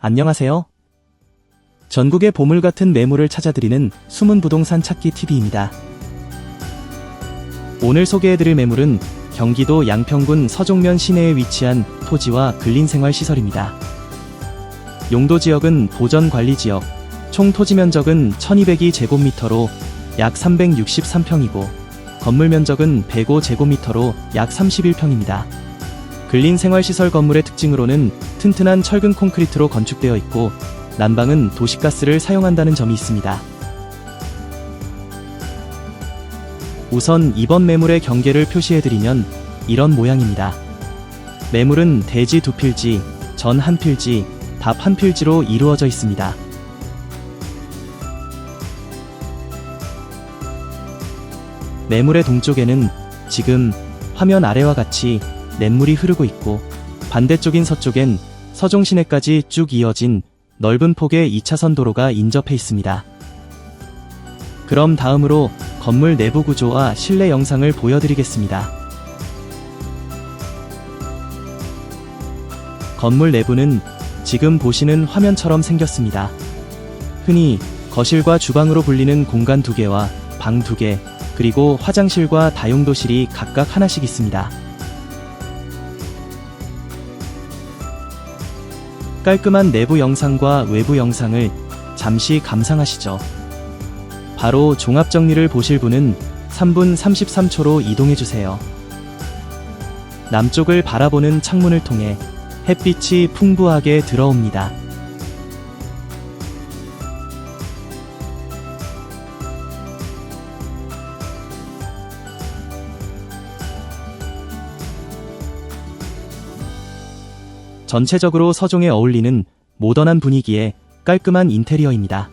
안녕하세요. 전국의 보물 같은 매물을 찾아드리는 숨은 부동산 찾기 TV입니다. 오늘 소개해드릴 매물은 경기도 양평군 서종면 시내에 위치한 토지와 근린생활시설입니다. 용도 지역은 보전관리 지역, 총 토지 면적은 1202 제곱미터로 약 363평이고, 건물 면적은 105 제곱미터로 약 31평입니다. 근린생활시설 건물의 특징으로는 튼튼한 철근 콘크리트로 건축되어 있고 난방은 도시가스를 사용한다는 점이 있습니다. 우선 이번 매물의 경계를 표시해드리면 이런 모양입니다. 매물은 대지 두 필지, 전 한 필지, 답 한 필지로 이루어져 있습니다. 매물의 동쪽에는 지금 화면 아래와 같이 냇물이 흐르고 있고 반대쪽인 서쪽엔 서종 시내까지 쭉 이어진 넓은 폭의 2차선 도로가 인접해 있습니다. 그럼 다음으로 건물 내부 구조와 실내 영상을 보여드리겠습니다. 건물 내부는 지금 보시는 화면처럼 생겼습니다. 흔히 거실과 주방으로 불리는 공간 두 개와 방두 개, 그리고 화장실과 다용도실이 각각 하나씩 있습니다. 깔끔한 내부 영상과 외부 영상을 잠시 감상하시죠. 바로 종합 정리를 보실 분은 3분 33초로 이동해 주세요. 남쪽을 바라보는 창문을 통해 햇빛이 풍부하게 들어옵니다. 전체적으로 서종에 어울리는 모던한 분위기의 깔끔한 인테리어입니다.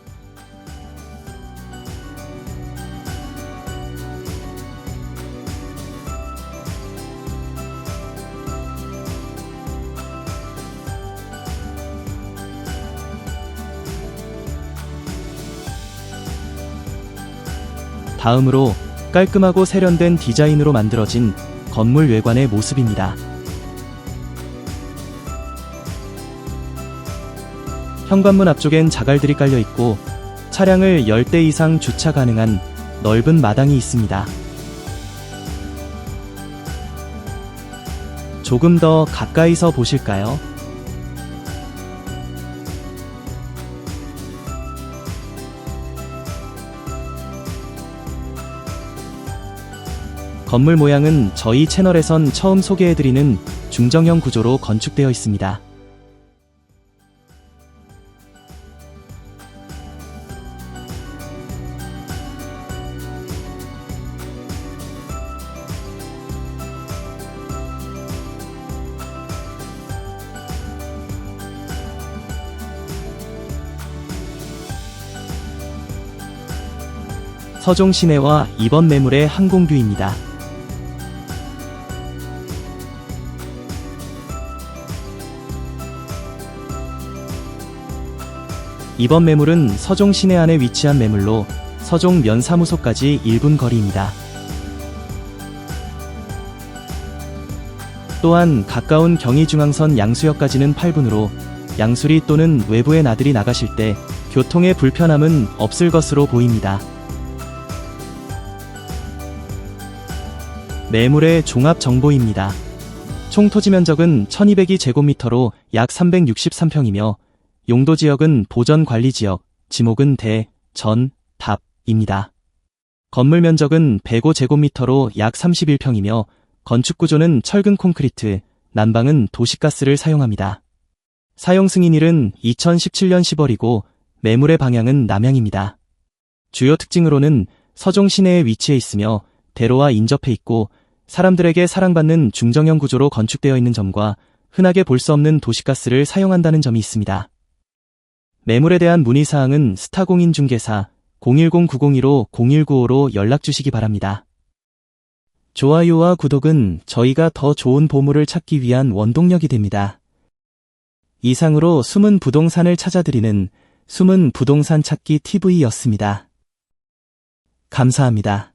다음으로 깔끔하고 세련된 디자인으로 만들어진 건물 외관의 모습입니다. 현관문 앞쪽엔 자갈들이 깔려 있고 차량을 10대 이상 주차 가능한 넓은 마당이 있습니다. 조금 더 가까이서 보실까요? 건물 모양은 저희 채널에선 처음 소개해드리는 중정형 구조로 건축되어 있습니다. 서종 시내와 이번 매물의 항공뷰입니다. 이번 매물은 서종 시내 안에 위치한 매물로 서종 면사무소까지 1분 거리입니다. 또한 가까운 경의중앙선 양수역까지는 8분으로 양수리 또는 외부의 나들이 나가실 때 교통의 불편함은 없을 것으로 보입니다. 매물의 종합 정보입니다. 총 토지 면적은 1202제곱미터로 약 363평이며 용도 지역은 보전 관리 지역, 지목은 대, 전, 답입니다. 건물 면적은 105제곱미터로 약 31평이며 건축 구조는 철근 콘크리트, 난방은 도시가스를 사용합니다. 사용 승인일은 2017년 10월이고 매물의 방향은 남향입니다. 주요 특징으로는 서종 시내에 위치해 있으며 대로와 인접해 있고 사람들에게 사랑받는 중정형 구조로 건축되어 있는 점과 흔하게 볼 수 없는 도시가스를 사용한다는 점이 있습니다. 매물에 대한 문의사항은 스타공인중개사 010-902-0195로 연락 주시기 바랍니다. 좋아요와 구독은 저희가 더 좋은 보물을 찾기 위한 원동력이 됩니다. 이상으로 숨은 부동산을 찾아드리는 숨은 부동산 찾기 TV였습니다. 감사합니다.